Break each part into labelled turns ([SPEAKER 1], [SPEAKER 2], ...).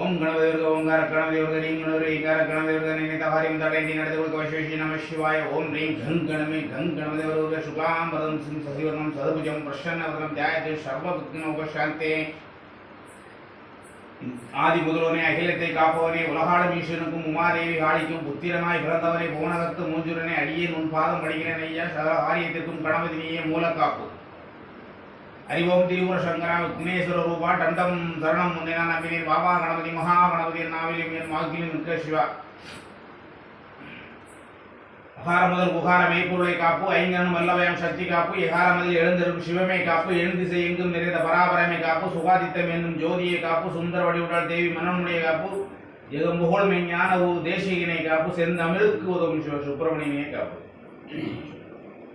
[SPEAKER 1] ஓம் கணபதிவர்க ஓங்கார கணபதிவர்க ரீம் கணபதி ஈங்கார கணபதிவர்க நினைத்த காரியம் தடைந்தி நடந்து கொடுக்க வசேஷி நம சிவாய. ஓம் ரீம் கங் கணமே கங் கணபதிவர்க சுக்லாம்பரம் சிம் சசிவர்ணம் சதுபுஜம் பிரசன்னவர்ணம் தியாயத்தை சர்வபக்னோபசாந்தே ஆதி முதல்வனே அகிலத்தை காப்பவனே உலகாளம் ஈஸ்வரனுக்கும் உமாதேவி ஆளிக்கும் புத்திரனாய் பிறந்தவனே புவனகத்து மூஞ்சுரனே அடியே உன் பாதம் படிக்கிறேன் ஐயா சகல ஆரியத்திற்கும் கணபதி நீயே மூலக்காப்பு. ஹரிஓம் திரிபுர சங்கரா விக்னேஸ்வர ரூபா டண்டம் தருணம் முன்னினா நம்பினேன் பாபா கணபதி மகா கணபதி நாவிலும் என் வாக்கிலும் நிற்க சிவா அகார முதல் புகார மெய்ப்பொருளை காப்பு ஐங்கனும் வல்லவயம் சக்தி காப்பு எகார முதல் எழுந்திருக்கும் சிவமே காப்பு எழுந்திசை எங்கும் நிறைந்த பராபரமை காப்பு சுகாதித்தம் என்னும் ஜோதியை காப்பு சுந்தர வடிவுடால் தேவி மனமுடைய காப்பு எகம்புகழ் மெஞ்ஞான ஊ தேசிகினை காப்பு செந்தமிழுக்கு உதவும் சிவ சுப்பிரமணியனை காப்பு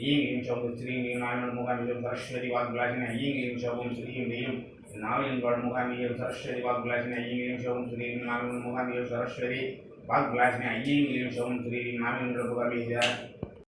[SPEAKER 1] ஐயம் ஐம் சோகம் ஸ்ரீ நாராயண முகாமீஸ்வரன் சரஸ்வதி வாக்குலாஷினி ஐயம் ஐம் சோகம் ஸ்ரீ ஐயம் நாவின் வாழ் முகாமியம் சரஸ்வதி வாக்குலாஷினி ஐயம் ஐம் சோகம் ஸ்ரீ நாவின் முகாமியம் சரஸ்வதி வாக்குலாஷினி ஐயம் ஐம் சோகம் ஸ்ரீ நாவின் முகாமிய